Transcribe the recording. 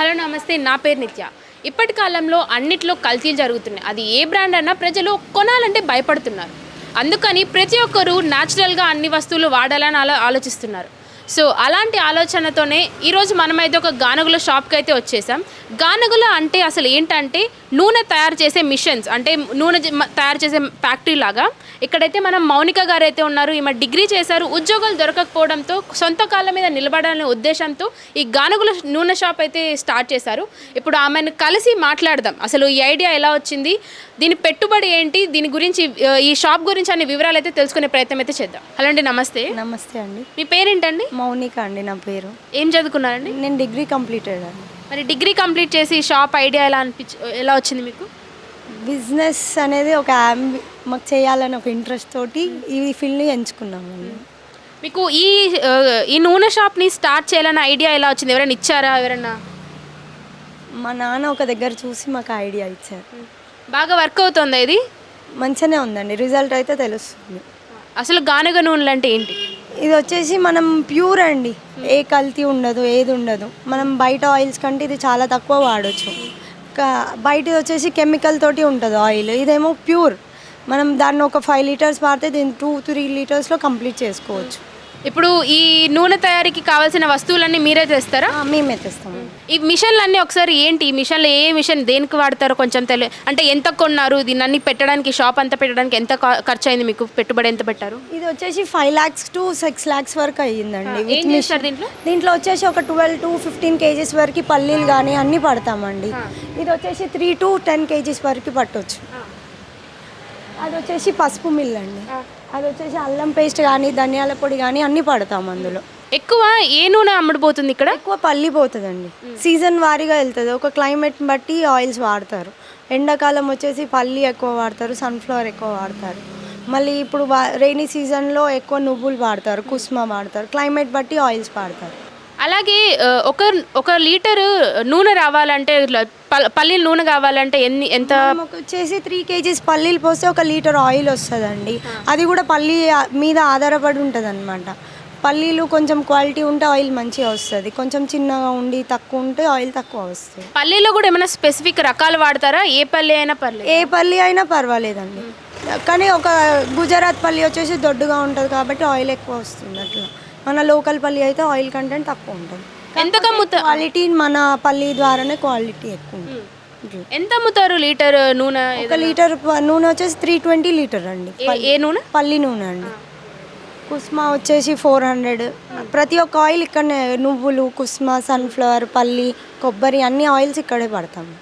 Hello నమస్తే నా పేరు నిత్య. ఇప్పటి కాలంలో అన్నిట్లో కల్తీలు జరుగుతున్నాయి. అది ఏ బ్రాండ్ అన్నా ప్రజలు కొనాలంటే భయపడుతున్నారు. అందుకని ప్రతి ఒక్కరూ న్యాచురల్గా అన్ని వస్తువులు వాడాలని ఆలో ఆలోచిస్తున్నారు. సో అలాంటి ఆలోచనతోనే ఈరోజు మనమైతే ఒక గానగుల షాప్కి అయితే వచ్చేసాం. గానగుల అంటే అసలు ఏంటంటే నూనె తయారు చేసే మిషన్స్ అంటే నూనె తయారు చేసే ఫ్యాక్టరీ లాగా. ఇక్కడైతే మనం మౌనిక గారు అయితే ఉన్నారు ఈమె డిగ్రీ చేశారు ఉద్యోగాలు దొరకకపోవడంతో సొంత కాళ్ళ మీద నిలబడాలనే ఉద్దేశంతో ఈ గానుగుల నూనె షాప్ అయితే స్టార్ట్ చేశారు. ఇప్పుడు ఆమెను కలిసి మాట్లాడదాం. అసలు ఈ ఐడియా ఎలా వచ్చింది? దీని పెట్టుబడి ఏంటి? దీని గురించి ఈ షాప్ గురించి అనే వివరాలు అయితే తెలుసుకునే ప్రయత్నం అయితే చేద్దాం. హలో అండి నమస్తే. నమస్తే అండి. మీ పేరేంటండి? మౌనిక అండి నా పేరు. ఏం చదువుకున్నారండి? నేను డిగ్రీ కంప్లీటెడ్ అండి మరి డిగ్రీ కంప్లీట్ చేసి షాప్ ఐడియా ఎలా అనిపించి ఎలా వచ్చింది మీకు? బిజినెస్ అనేది ఒక అంబి మాకు చేయాలని ఒక ఇంట్రెస్ట్ తోటి ఈ ఫీల్డ్ని ఎంచుకున్నామండి మీకు ఈ ఈ నూనె షాప్ని స్టార్ట్ చేయాలన్న ఐడియా ఎలా వచ్చింది? ఎవరైనా ఇచ్చారా? ఎవరైనా? మా నాన్న ఒక దగ్గర చూసి మాకు ఐడియా ఇచ్చారు. బాగా వర్క్ అవుతుందా ఇది? మంచిగానే ఉందండి. రిజల్ట్ అయితే తెలుస్తుంది. అసలు గానుగ నూనెలు అంటే ఏంటి? ఇది వచ్చేసి మనం ప్యూర్ అండి. ఏ కల్తీ ఉండదు ఏది ఉండదు. మనం బయట ఆయిల్స్ కంటే ఇది చాలా తక్కువ వాడచ్చు. బయట బయటది వచ్చేసి కెమికల్ తోటి ఉంటుంది ఆయిల్ ఇదేమో ప్యూర్. మనం దాన్ని ఒక ఫైవ్ లీటర్స్ వాడితే దీన్ని టూ త్రీ లీటర్స్లో కంప్లీట్ చేసుకోవచ్చు. ఇప్పుడు ఈ నూనె తయారీకి కావాల్సిన వస్తువులన్నీ మీరే తెస్తారా? ఆ, మేమే తెస్తాము ఈ మిషన్లు అన్నీ ఒకసారి ఏంటి? ఈ మిషన్లు ఏ మిషన్ దేనికి వాడతారో కొంచెం తెలి అంటే ఎంత కొన్నారు? దీన్ని అన్ని పెట్టడానికి షాప్ అంతా పెట్టడానికి ఎంత కా- ఖర్చు అయింది మీకు పెట్టుబడి ఎంత పెట్టారు? ఇది వచ్చేసి five lakhs to six lakhs వరకు అయ్యిందండి. ఏం చేస్తారు దీంట్లో? దీంట్లో వచ్చేసి ఒక ట్వెల్వ్ టు ఫిఫ్టీన్ కేజీస్ వరకు పల్లీలు కానీ అన్నీ పడతామండి. ఇది వచ్చేసి త్రీ టు టెన్ కేజీస్ వరకు పట్టొచ్చు. అది వచ్చేసి పసుపు మిల్ అండి. అది వచ్చేసి అల్లం పేస్ట్ కానీ ధనియాల పొడి కానీ అన్నీ పడతాం అందులో. ఎక్కువ ఏ నూనె అమ్ముడుపోతుంది ఇక్కడ? ఎక్కువ పల్లి పోతుందండి. సీజన్ వారీగా వెళ్తుంది. ఒక క్లైమేట్ బట్టి ఆయిల్స్ వాడతారు. ఎండాకాలం వచ్చేసి పల్లి ఎక్కువ వాడతారు సన్ఫ్లవర్ ఎక్కువ వాడతారు. మళ్ళీ ఇప్పుడు రైనీ సీజన్లో ఎక్కువ నువ్వులు వాడతారు కుస్మా వాడతారు. క్లైమేట్ బట్టి ఆయిల్స్ వాడతారు. అలాగే ఒక ఒక లీటరు నూనె రావాలంటే ఇట్లా పల్లీల నూనె కావాలంటే ఎన్ని ఎంత? వచ్చేసి త్రీ కేజీస్ పల్లీలు పోస్తే ఒక లీటర్ ఆయిల్ వస్తుందండి. అది కూడా పల్లి మీద ఆధారపడి ఉంటుంది అనమాట పల్లీలు కొంచెం క్వాలిటీ ఉంటే ఆయిల్ మంచిగా వస్తుంది. కొంచెం చిన్నగా ఉండి తక్కువ ఉంటే ఆయిల్ తక్కువ వస్తుంది. పల్లీలో కూడా ఏమైనా స్పెసిఫిక్ రకాలు వాడతారా? ఏ పల్లి అయినా పర్లేదు. ఏ పల్లి అయినా పర్వాలేదండి. కానీ ఒక గుజరాత్ పల్లి వచ్చేసి దొడ్డుగా ఉంటుంది కాబట్టి ఆయిల్ ఎక్కువ వస్తుంది అట్లా. మన లోకల్ పల్లి అయితే ఆయిల్ కంటెంట్ తక్కువ ఉంటుంది. ఎంత కమ్ముతా క్వాలిటీ మన పల్లి ద్వారానే క్వాలిటీ ఎక్కువ ఉంటుంది. ఎంత అమ్ముతారు లీటర్ నూనె ఒక లీటర్ ప- నూనె వచ్చేసి త్రీ ట్వంటీ లీటర్ అండి ఏ- ఏ నూనె? పల్లి నూనె అండి. కుస్మా వచ్చేసి ఫోర్ హండ్రెడ్ ప్రతి ఒక్క ఆయిల్ ఇక్కడనే నువ్వులు కుస్మా సన్ఫ్లవర్ పల్లి కొబ్బరి అన్ని ఆయిల్స్ ఇక్కడే పడతాం